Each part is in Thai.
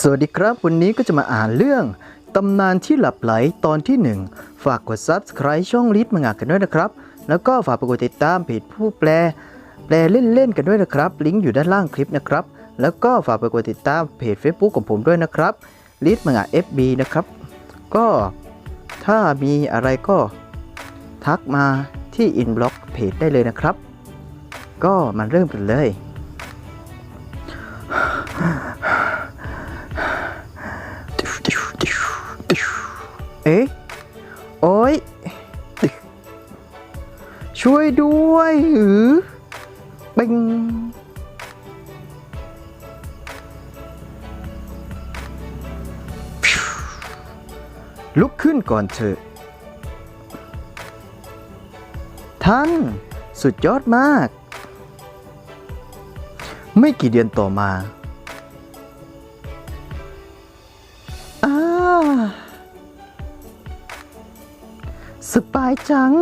สวัสดีครับ วันนี้ก็จะมาอ่านเรื่อง ตำนานที่หลับไหลตอนที่ 1 ฝากกด Subscribe ช่องลิทมังงะกันด้วยนะครับ แล้วก็ฝากไปกดติดตามเพจผู้แปล แปลเล่นๆกันด้วยนะครับ ลิงก์อยู่ด้านล่างคลิปนะครับ แล้วก็ฝากไปกดติดตามเพจ Facebook ของผมด้วยนะครับลิทมังงะ FB นะครับ ก็ถ้ามีอะไรก็ทักมาที่อินบล็อกเพจได้เลยนะครับ ก็มาเริ่มกันเลย เอ๊ะ โอ๊ยช่วยด้วยหรือปิงลุกขึ้นก่อนเถอะ ท่านสุดยอดมาก ไม่กี่เดือนต่อมา สบายจัง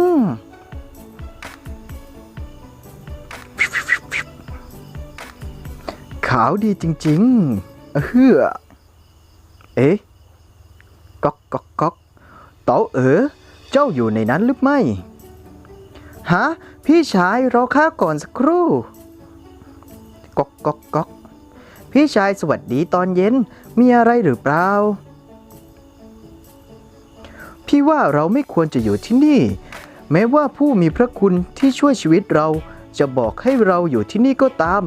ขาวดีจริงๆเฮือเอ๊ะก๊อกก๊อกก๊อกเต๋าเอ๋อเจ้าอยู่ในนั้นหรือไม่ฮะพี่ชายรอข้าก่อนสักครู่ก๊อกก๊อกก๊อกพี่ชายสวัสดีตอนเย็นมีอะไรหรือเปล่า พี่ว่าเราไม่ควรจะอยู่ที่นี่ แม้ว่าผู้มีพระคุณที่ช่วยชีวิตเราจะบอกให้เราอยู่ที่นี่ก็ตาม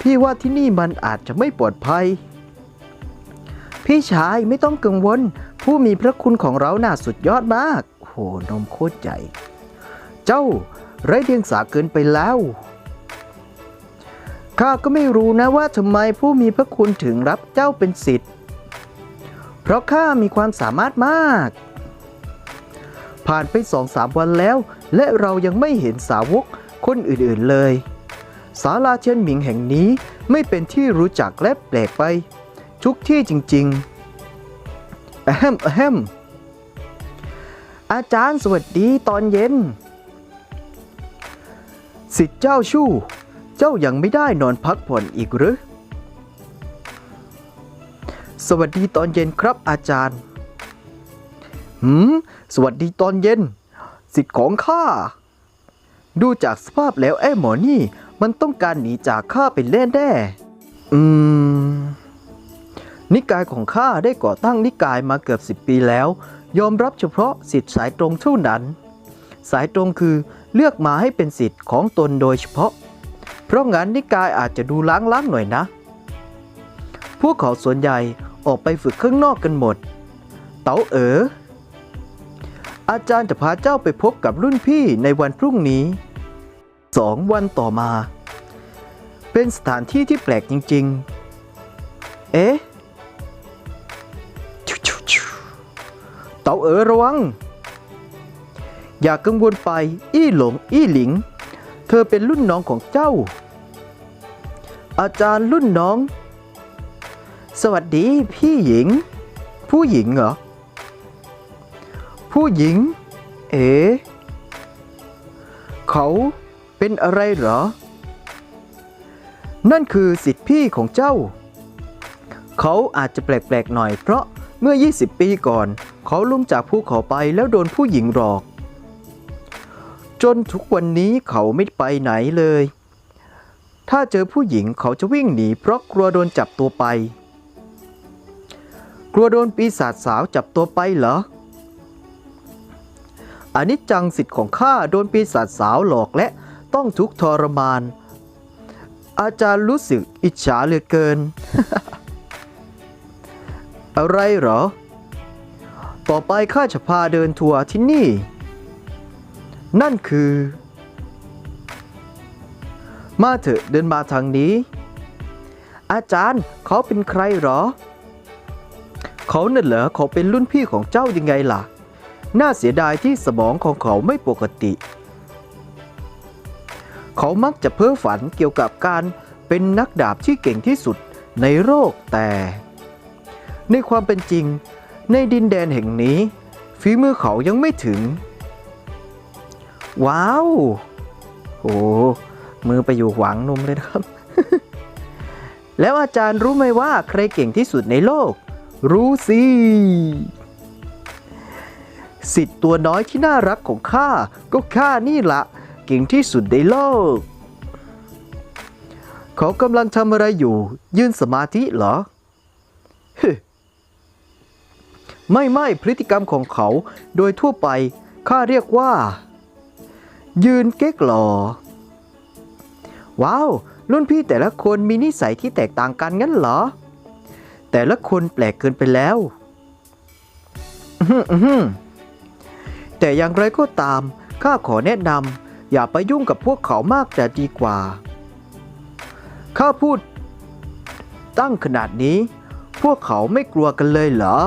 พี่ว่าที่นี่มันอาจจะไม่ปลอดภัย พี่ชายไม่ต้องกังวล ผู้มีพระคุณของเราน่าสุดยอดมาก โหนมโคตรใหญ่ เจ้าไร้เดียงสาเกินไปแล้วข้าก็ไม่รู้นะว่าทำไมผู้มีพระคุณถึงรับเจ้าเป็นสิทธิ์ เพราะข้ามีความสามารถมาก ผ่านไปสองสามวันแล้ว และเรายังไม่เห็นสาวกคนอื่นๆเลยศาลาเชียนหมิงแห่งนี้ไม่เป็นที่รู้จักและแปลกไป ทุกที่จริงๆแฮมอะแฮมอาจารย์สวัสดีตอนเย็น สิทธิ์เจ้าชู้ เจ้ายังไม่ได้นอนพักผ่อนอีกหรือ สวัสดีตอนเย็นครับอาจารย์ หืม สวัสดีตอนเย็น สิทธิ์ของข้า ดูจากสภาพแล้วไอ้หมอนี่ มันต้องการหนีจากข้าเป็นแน่แน่อืม นิกายของข้าได้ก่อตั้งนิกายมาเกือบสิบปีแล้ว ยอมรับเฉพาะสิทธิ์สายตรงเท่านั้น สายตรงคือเลือกมาให้เป็นสิทธิ์ของตนโดยเฉพาะ เพราะงั้นนิกายอาจจะดูล้างๆหน่อยนะ พวกเขาส่วนใหญ่ออกไปฝึกข้างนอกกันหมด เต๋าเอ๋อ อาจารย์จะพาเจ้าไปพบกับรุ่นพี่ในวันพรุ่งนี้สองวันต่อมา เป็นสถานที่ที่แปลกจริง ๆ เอ๊ะเต๋าเอ๋อระวัง อย่ากังวลไป อี้หลง อี้หลิง เธอเป็นรุ่นน้องของเจ้า อาจารย์รุ่นน้อง สวัสดีพี่หญิง ผู้หญิงเหรอ ผู้หญิง เอ๋ เขาเป็นอะไรเหรอ นั่นคือสิทธิพี่ของเจ้า เขาอาจจะแปลกๆหน่อยเพราะเมื่อ 20 ปีก่อน เขาลงจากภูเขาไปแล้วโดนผู้หญิงหลอก จนทุกวันนี้เขาไม่ไปไหนเลย ถ้าเจอผู้หญิงเขาจะวิ่งหนีเพราะกลัวโดนจับตัวไป กลัวโดนปีศาจสาวจับตัวไปเหรอ อนนี้จังสิทธิ์ของข้าโดนปีศาจสาวหลอกและต้องทุกข์ทรมาน อาจารย์รู้สึกอิจฉาเหลือเกิน อะไรเหรอ ต่อไปข้าจะพาเดินทัวร์ที่นี่ นั่นคือ มาเถอะเดินมาทางนี้ อาจารย์เขาเป็นใครเหรอ เขาน่ะเหรอเขาเป็นรุ่นพี่ของเจ้ายังไงล่ะ น่าเสียดายที่สมองของเขาไม่ปกติ เขามักจะเพ้อฝันเกี่ยวกับการเป็นนักดาบที่เก่งที่สุดในโลกแต่ ในความเป็นจริง ในดินแดนแห่งนี้ ฝีมือเขายังไม่ถึง ว้าวโอ้มือไปอยู่หวังนมเลยนะครับ แล้วอาจารย์รู้ไหมว่าใครเก่งที่สุดในโลก รู้สิ สิทธิ์ตัวน้อยที่น่ารักของข้าก็ข้านี่ละเก่งที่สุดในโลก เขากำลังทำอะไรอยู่ ยืนสมาธิเหรอไม่ไม่พฤติกรรมของเขาโดยทั่วไปข้าเรียกว่า ยืนเก๊กหลอว้าว รุ่นพี่แต่ละคนมีนิสัยที่แตกต่างกันงั้นเหรอ แต่ละคนแปลกเกินไปแล้ว อื้อหืออื้อหือ แต่อย่างไรก็ตาม ข้าขอแนะนำอย่าไปยุ่งกับพวกเขามากจะดีกว่า ข้าพูด ตั้งขนาดนี้ พวกเขาไม่กลัวกันเลยเหรอ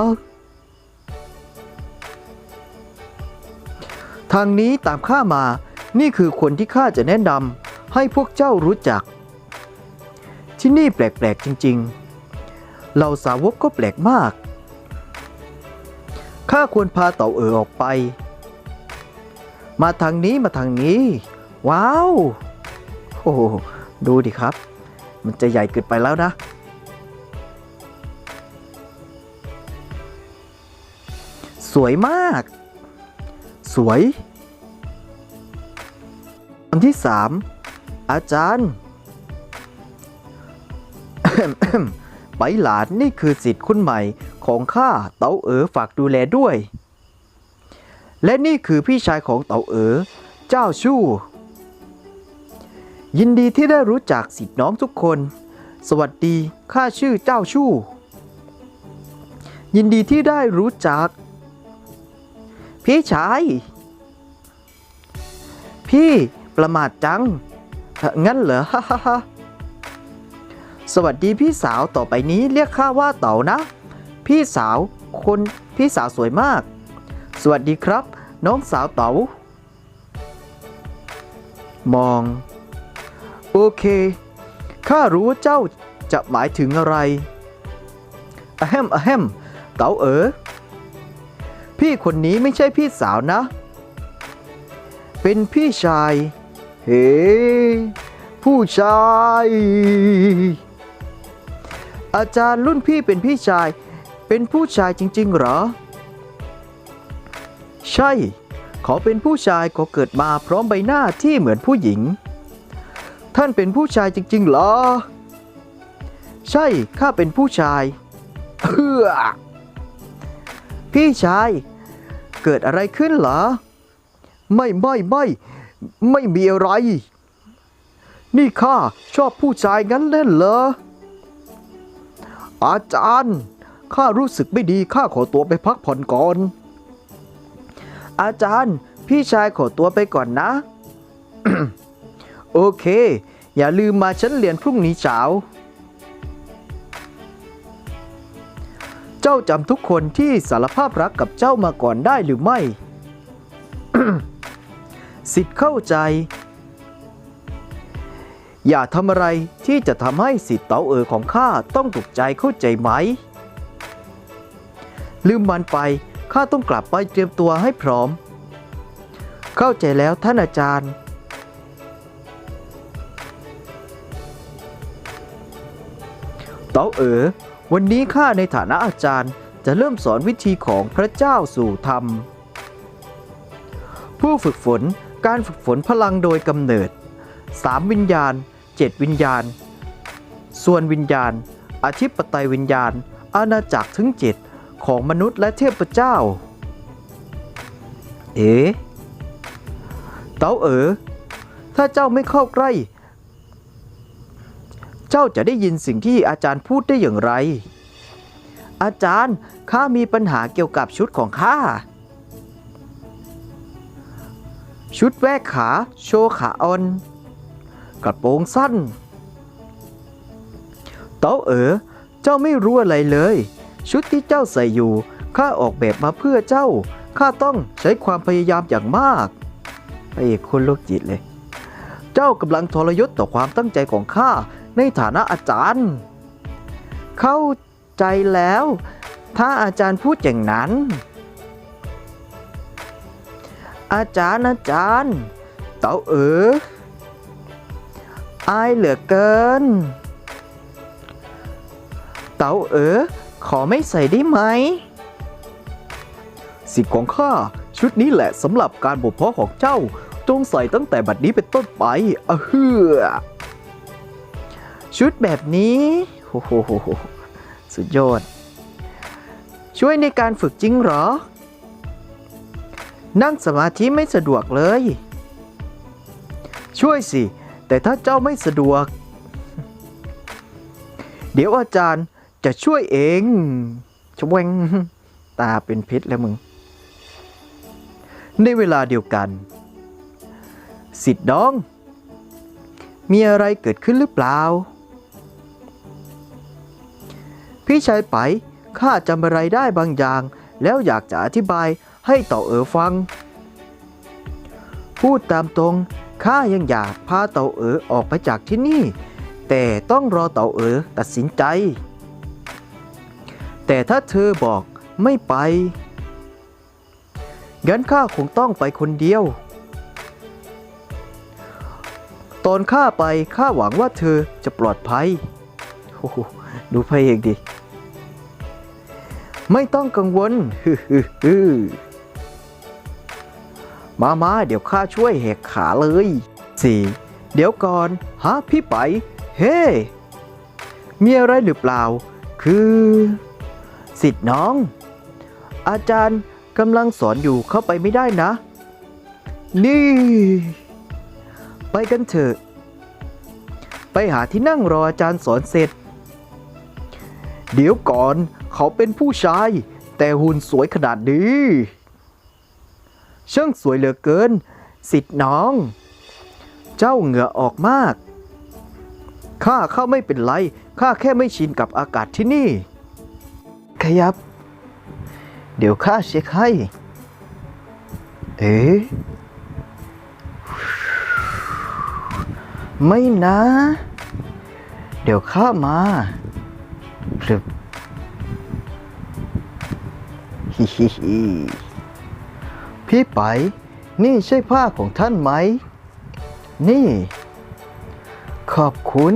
ทางนี้ตามข้ามานี่คือคนที่ข้าจะแนะนำให้พวกเจ้ารู้จัก ที่นี่แปลก ๆ จริง ๆเหล่าสาวกก็แปลกมาก ข้าควรพาเต่าเอ๋อออกไป มาทางนี้มาทางนี้ ว้าว โอ้ดูดิครับ มันจะใหญ่เกินไปแล้วนะ สวยมาก สวยอันที่สามอาจารย์ ไปหลานนี่คือสิทธิ์คุณใหม่ของข้าเต๋าเอ๋อฝากดูแลด้วย และนี่คือพี่ชายของเต๋าเอ๋อเจ้าชู่ยินดีที่ได้รู้จักสิทธิ์น้องทุกคน สวัสดีข้าชื่อเจ้าชู่ยินดีที่ได้รู้จัก พี่ชาย พี่ประมาทจัง งั้นเหรอฮ่าฮ่าฮ่าสวัสดีพี่สาวต่อไปนี้เรียกข้าว่าเต๋านะ พี่สาวคนพี่สาวสวยมาก สวัสดีครับ น้องสาวเต๋ามอง โอเค ข้ารู้ว่าเจ้าจะหมายถึงอะไรอะแฮมอะแฮมเต๋าเอ๋อพี่คนนี้ไม่ใช่พี่สาวนะ เป็นพี่ชาย เฮ้ ผู้ชาย อาจารย์รุ่นพี่เป็นพี่ชาย เป็นผู้ชายจริง ๆ เหรอ ใช่ เขาเป็นผู้ชายเขาเกิดมาพร้อมใบหน้าที่เหมือนผู้หญิง ท่านเป็นผู้ชายจริงๆเหรอ ใช่ ข้าเป็นผู้ชายเฮือพี่ชาย เกิดอะไรขึ้นเหรอ ไม่ไม่ไม่ไม่มีอะไร นี่ข้าชอบผู้ชายงั้นเล่นเหรอ อาจารย์ ข้ารู้สึกไม่ดี ข้าขอตัวไปพักผ่อนก่อน อาจารย์ พี่ชายขอตัวไปก่อนนะ โอเค อย่าลืมมาชั้นเรียนพรุ่งนี้เช้า เจ้าจำทุกคนที่สารภาพรักกับเจ้ามาก่อนได้หรือไม่ สิทธิ์เข้าใจ อย่าทำอะไรที่จะทำให้สิทธิ์เต๋าเอ๋อของข้าต้องตกใจเข้าใจไหม ลืมมันไป ข้าต้องกลับไปเตรียมตัวให้พร้อม เข้าใจแล้วท่านอาจารย์ เต๋าเอ๋อวันนี้ข้าในฐานะอาจารย์จะเริ่มสอนวิธีของพระเจ้าสู่ธรรม ผู้ฝึกฝนการฝึกฝนพลังโดยกำเนิด 3 วิญญาณ 7 วิญญาณ ส่วนวิญญาณ อธิปไตยวิญญาณ อาณาจักรถึง 7 ของมนุษย์และเทพเจ้า เอ๋เต๋าเอ๋อถ้าเจ้าไม่เข้าใกล้ เจ้าจะได้ยินสิ่งที่อาจารย์พูดได้อย่างไร อาจารย์ข้ามีปัญหาเกี่ยวกับชุดของข้า ชุดแวกขาโชว์ขาออนกระโปรงสั้น เต้าเอ๋อเจ้าไม่รู้อะไรเลย ชุดที่เจ้าใส่อยู่ข้าออกแบบมาเพื่อเจ้า ข้าต้องใช้ความพยายามอย่างมากไอ้คนโรคจิตเลย เจ้ากำลังทรยศต่อความตั้งใจของข้าในฐานะอาจารย์ เข้าใจแล้ว ถ้าอาจารย์พูดอย่างนั้น อาจารย์อาจารย์ เต๋าเอ๋ออายเหลือเกิน เต๋าเอ๋อ ขอไม่ใส่ได้ไหม สิทธิ์ของข้าชุดนี้แหละสำหรับการบ่มเพาะของเจ้า จงใส่ตั้งแต่บัดนี้เป็นต้นไปอะเฮือชุดแบบนี้โอ้โหสุดยอด ช่วยในการฝึกจริงหรอ นั่งสมาธิไม่สะดวกเลย ช่วยสิ แต่ถ้าเจ้าไม่สะดวก เดี๋ยวอาจารย์ จะช่วยเองชวงตาเป็นพิษแล้วมึง ในเวลาเดียวกัน สิทธิ์น้อง มีอะไรเกิดขึ้นหรือเปล่า พี่ชายไปข้าจำอะไรได้บางอย่าง แล้วอยากจะอธิบายให้ต่อเอ๋อฟัง พูดตามตรงข้ายังอยากพาเต่าเอ๋อออกไปจากที่นี่ แต่ต้องรอเต่าเอ๋อตัดสินใจ แต่ถ้าเธอบอกไม่ไป งั้นข้าคงต้องไปคนเดียว ตอนข้าไปข้าหวังว่าเธอจะปลอดภัยโอ้โหดูพระเอกดิ ไม่ต้องกังวลฮึฮึฮึมามาเดี๋ยวข้าช่วยแหกขาเลยสี่เดี๋ยวก่อนฮะพี่ไป เฮ้มีอะไรหรือเปล่า คือ สิทธิ์น้อง อาจารย์กำลังสอนอยู่เข้าไปไม่ได้นะ นี่ ไปกันเถอะ ไปหาที่นั่งรออาจารย์สอนเสร็จ เดี๋ยวก่อนเขาเป็นผู้ชาย แต่หุ่นสวยขนาดนี้ช่างสวยเหลือเกิน สิทธิ์น้อง เจ้าเหงื่อออกมาก ข้าเข้าไม่เป็นไร ข้าแค่ไม่ชินกับอากาศที่นี่ ขยับ เดี๋ยวข้าเช็คให้ เอ๊ะไม่นะ เดี๋ยวข้ามาพรึบฮิฮิฮิพี่ไป นี่ใช่ผ้าของท่านไหม นี่ ขอบคุณ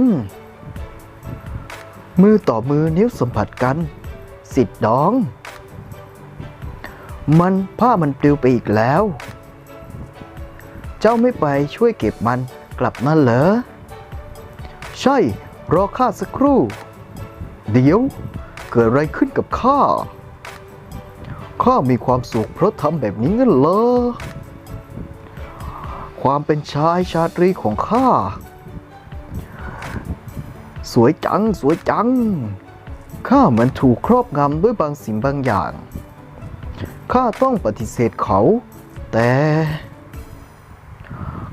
มือต่อมือนิ้วสัมผัสกัน สิทธิ์น้อง มันผ้ามันปลิวไปอีกแล้ว เจ้าไม่ไปช่วยเก็บมันกลับมาเหรอ ใช่ รอข้าสักครู่ เดี๋ยว เกิดอะไรขึ้นกับข้า ข้ามีความสุขเพราะทำแบบนี้งั้นเหรอ ความเป็นชายชาตรีของข้า สวยจัง สวยจัง ข้าเหมือนถูกครอบงำด้วยบางสิ่งบางอย่าง ข้าต้องปฏิเสธเขา แต่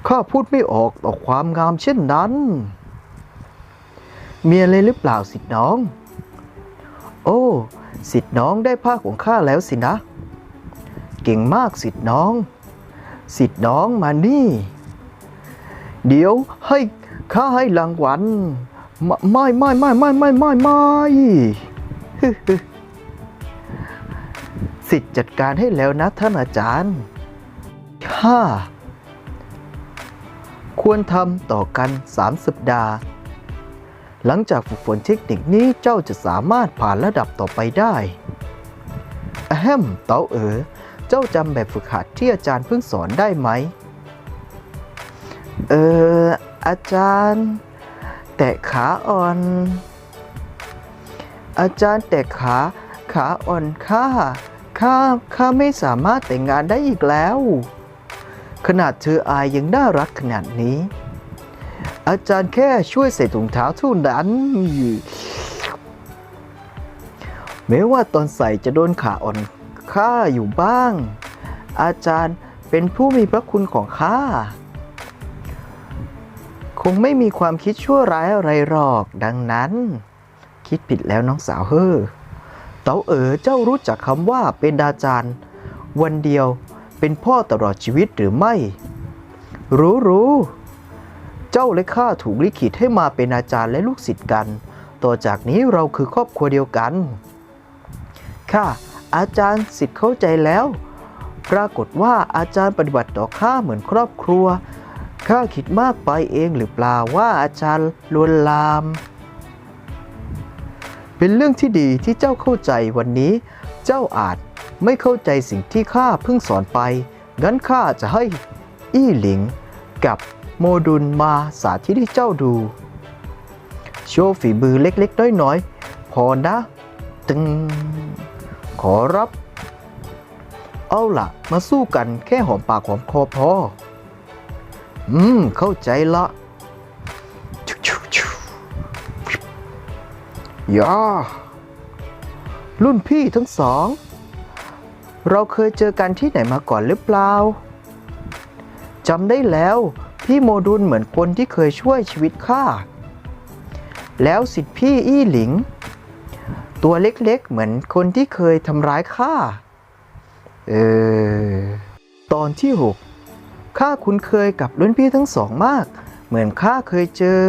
ข้าพูดไม่ออกต่อความงามเช่นนั้น มีอะไรหรือเปล่าสิทธิ์น้อง โอ้สิทธิ์น้องได้ผ้าของข้าแล้วสินะ เก่งมากสิทธิ์น้อง สิทธิ์น้องมานี่ เดี๋ยวให้ข้าให้รางวัล ไม่ไม่ไม่ไม่ไม่ไม่ไม่สิทธิ์จัดการให้แล้วนะท่านอาจารย์ข้าควรทำต่อกัน 3 สัปดาห์ หลังจากฝึกฝนเทคนิคนี้เจ้าจะสามารถผ่านระดับต่อไปได้อแฮมเต๋าเอ๋อเจ้าจำแบบฝึกหัดที่อาจารย์เพิ่งสอนได้ไหม เอออาจารย์ แตะขาอ่อน อาจารย์แตะขา ขาอ่อนข้าข้าข้าไม่สามารถแต่งงานได้อีกแล้ว ขนาดเธออายยังน่ารักขนาดนี้ อาจารย์แค่ช่วยใส่ถุงเท้าเท่านั้นแม้ว่าตอนใส่จะโดนขาอ่อนข้าอยู่บ้าง อาจารย์เป็นผู้มีพระคุณของข้า คงไม่มีความคิดชั่วร้ายอะไรหรอก ดังนั้น คิดผิดแล้วน้องสาวเฮ้อเต๋าเอ๋อเจ้ารู้จักคำว่าเป็นอาจารย์ วันเดียวเป็นพ่อตลอดชีวิตหรือไม่ รู้รู้เจ้าและข้าถูกลิขิตให้มาเป็นอาจารย์และลูกศิษย์กัน ต่อจากนี้เราคือครอบครัวเดียวกัน ค่ะ อาจารย์สิทธิ์เข้าใจแล้ว ปรากฏว่าอาจารย์ปฏิบัติต่อข้าเหมือนครอบครัว ข้าคิดมากไปเองหรือเปล่าว่าอาจารย์ลวนลาม เป็นเรื่องที่ดีที่เจ้าเข้าใจวันนี้ เจ้าอาจไม่เข้าใจสิ่งที่ข้าเพิ่งสอนไป งั้นข้าจะให้อี้หลิงกับโมดุลมาสาธิตให้เจ้าดู โชว์ฝีมือเล็กๆ น้อยๆ พอนะ ตึง ขอรับ เอาล่ะมาสู้กันแค่หอมปากหอมคอพอ อืม เข้าใจละชูชูชูยารุ่นพี่ทั้งสอง เราเคยเจอกันที่ไหนมาก่อนหรือเปล่าจำได้แล้ว พี่โมดุลเหมือนคนที่เคยช่วยชีวิตข้า แล้วสิทธิพี่อี้หลิง ตัวเล็กๆ เหมือนคนที่เคยทำร้ายข้า เออ ตอนที่6 ข้าคุ้นเคยกับรุ่นพี่ทั้งสองมาก เหมือนข้าเคยเจอ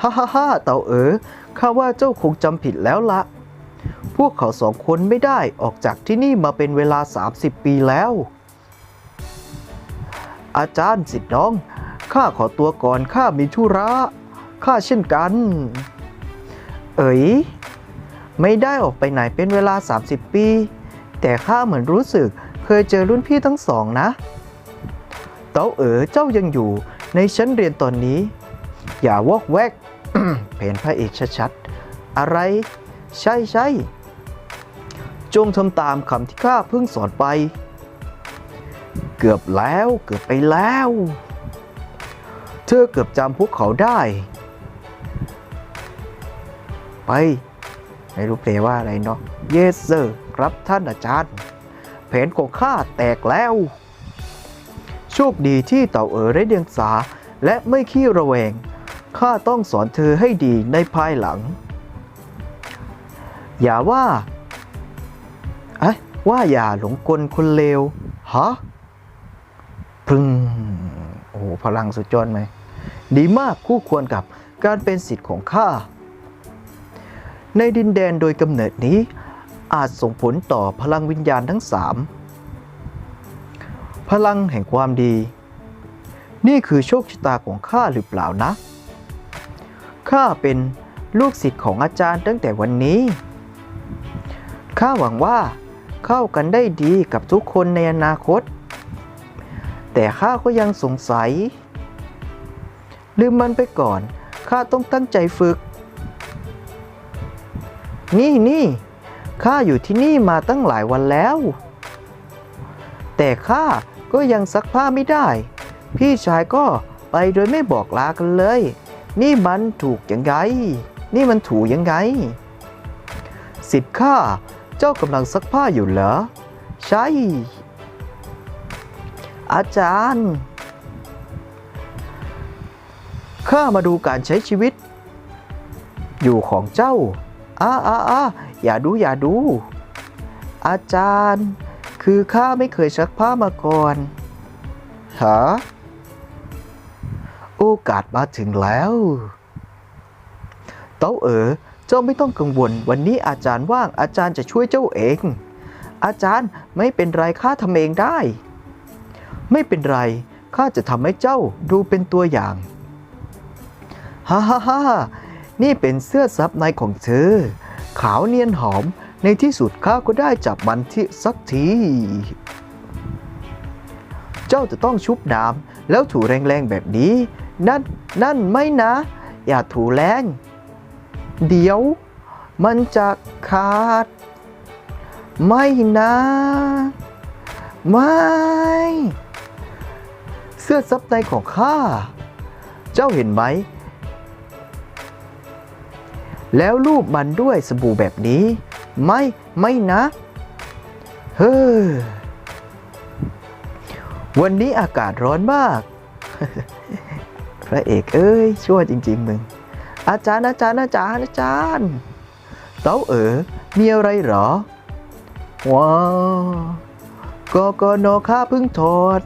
ฮ่าฮ่าฮ่าเต่าเอ๋อข้าว่าเจ้าคงจำผิดแล้วละ พวกเขาสองคนไม่ได้ออกจากที่นี่มาเป็นเวลา 30 ปีแล้ว อาจารย์สิทธิ์น้องข้าขอตัวก่อนข้ามีธุระข้าเช่นกัน เอ๋ย ไม่ได้ออกไปไหนเป็นเวลา 30 ปี แต่ข้าเหมือนรู้สึกเคยเจอรุ่นพี่ทั้งสองนะาเอ๋อเจ้ายังอยู่ในชั้นเรียนตอนนี้ อย่าวอกแวกเพนพระเอกชัดๆ อะไร ใช่ใช่จงทำตามคำที่ข้าเพิ่งสอนไป เกือบแล้วเกือบไปแล้ว เธอเกือบจำพวกเขาได้ ไป ไม่รู้เพลว่าอะไรเนาะ Yes sir ครับท่านอาจารย์ แผนของข้าแตกแล้ว โชคดีที่เต่าเอ๋อได้เดียงสาและไม่ขี้ระแวง ข้าต้องสอนเธอให้ดีในภายหลัง อย่าว่าอะว่าอย่าหลงกลคนเลว ฮะ พึงโอ้พลังสุดยอดไหม ดีมากคู่ควรกับการเป็นสิทธิ์ของข้า ในดินแดนโดยกำเนิดนี้อาจส่งผลต่อพลังวิญญาณทั้งสาม พลังแห่งความดี นี่คือโชคชะตาของข้าหรือเปล่านะ ข้าเป็นลูกศิษย์ของอาจารย์ตั้งแต่วันนี้ ข้าหวังว่าเข้ากันได้ดีกับทุกคนในอนาคต แต่ข้าก็ยังสงสัย ลืมมันไปก่อน ข้าต้องตั้งใจฝึก นี่นี่ข้าอยู่ที่นี่มาตั้งหลายวันแล้ว แต่ข้า ก็ยังซักผ้าไม่ได้ พี่ชายก็ไปโดยไม่บอกลากันเลย นี่มันถูกยังไง นี่มันถูกยังไง สิทธิ์ข้า เจ้ากำลังซักผ้าอยู่เหรอ ใช่ อาจารย์ ข้ามาดูการใช้ชีวิต อยู่ของเจ้าอ้าอ้าอ้าอย่าดูอย่าดู อาจารย์ คือข้าไม่เคยซักผ้ามาก่อนฮะโอกาสมาถึงแล้ว เต้าเอ๋อเจ้าไม่ต้องกังวล วันนี้อาจารย์ว่างอาจารย์จะช่วยเจ้าเอง อาจารย์ไม่เป็นไรข้าทำเองได้ ไม่เป็นไรข้าจะทำให้เจ้าดูเป็นตัวอย่างฮ่าฮ่าฮ่านี่เป็นเสื้อซับในของเธอ ขาวเนียนหอม ในที่สุดข้าก็ได้จับมันที่สักที เจ้าจะต้องชุบน้ำแล้วถูแรงๆแบบนี้ นั่น นั่นไม่นะ อย่าถูแรง เดี๋ยว มันจะขาด ไม่นะ ไม่ เสื้อซับในของข้า เจ้าเห็นไหมแล้วรูปมันด้วยสบู่แบบนี้ ไม่ไม่นะ เฮ้อวันนี้อากาศร้อนมาก พระเอกเอ้ย ชั่วจริง ๆ มึง อาจารย์อาจารย์อาจารย์อาจารย์เต้าเอ๋อมีอะไรหรอ ว้าวกกนข้าพิ่งถอด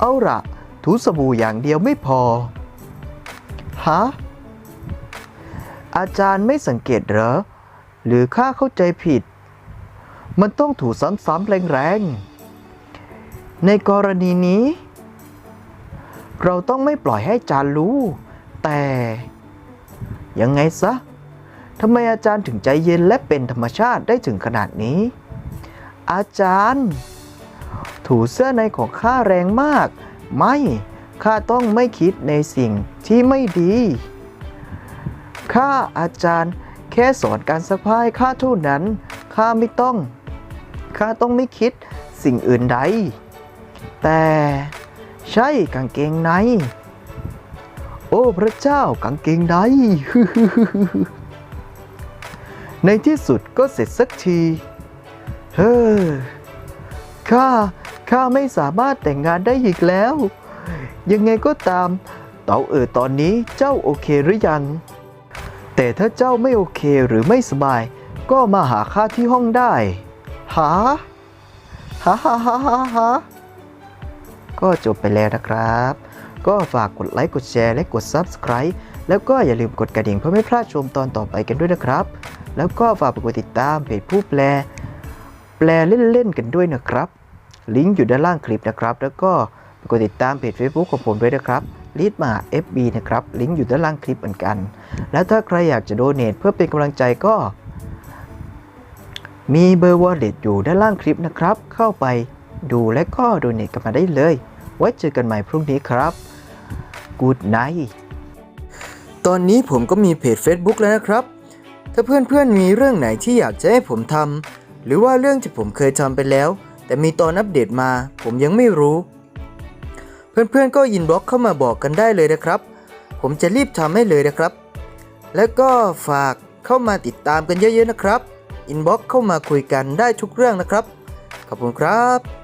เอาละถูสบู่อย่างเดียวไม่พอ ฮะ อาจารย์ไม่สังเกตเหรอ หรือข้าเข้าใจผิด มันต้องถูซ้ำๆแรงๆ ในกรณีนี้ เราต้องไม่ปล่อยให้อาจารย์รู้ แต่ ยังไงซะทำไมอาจารย์ถึงใจเย็นและเป็นธรรมชาติได้ถึงขนาดนี้ อาจารย์ ถูเสื้อในของข้าแรงมาก ไม่ข้าต้องไม่คิดในสิ่งที่ไม่ดี ข้าอาจารย์ แค่สอนการซักผ้าให้ข้าเท่านั้น ข้าไม่ต้องข้าต้องไม่คิดสิ่งอื่นใด แต่ใช่กางเกงใน โอ้พระเจ้ากางเกงในในที่สุดก็เสร็จสักที เฮ้อ ข้า ข้าไม่สามารถแต่งงานได้อีกแล้ว ยังไงก็ตาม เต๋าเอ๋อตอนนี้เจ้าโอเคหรือยัง แต่ถ้าเจ้าไม่โอเคหรือไม่สบาย ก็มาหาข้าที่ห้องได้ หาหาหาหาหาหาก็จบไปแล้วนะครับ ก็ฝากกดไลค์กดแชร์และกด Subscribe แล้วก็อย่าลืมกดกระดิ่งเพื่อไม่พลาดชมตอนต่อไปกันด้วยนะครับ แล้วก็ฝากไปกดติดตามเพจผู้แปล แปลเล่นๆกันด้วยนะครับ ลิงก์อยู่ด้านล่างคลิปนะครับ แล้วก็ไปกดติดตามเพจ Facebook ของผมด้วยนะครับ ลิดมา FB นะครับ ลิงก์อยู่ด้านล่างคลิปเหมือนกัน แล้วถ้าใครอยากจะโดเนทเพื่อเป็นกำลังใจก็ มีเบอร์วอลเล็ตอยู่ด้านล่างคลิปนะครับ เข้าไปดูและก็โดเนทกันมาได้เลย ไว้เจอกันใหม่พรุ่งนี้ครับ Good night ตอนนี้ผมก็มีเพจ Facebook แล้วนะครับ ถ้าเพื่อนๆมีเรื่องไหนที่อยากจะให้ผมทำหรือว่าเรื่องที่ผมเคยทำไปแล้ว แต่มีตอนอัปเดตมา ผมยังไม่รู้ เพื่อนๆก็อินบล็อกเข้ามาบอกกันได้เลยนะครับ ผมจะรีบทำให้เลยนะครับ แล้วก็ฝากเข้ามาติดตามกันเยอะๆนะครับอินบ็อกเข้ามาคุยกันได้ทุกเรื่องนะครับ ขอบคุณครับ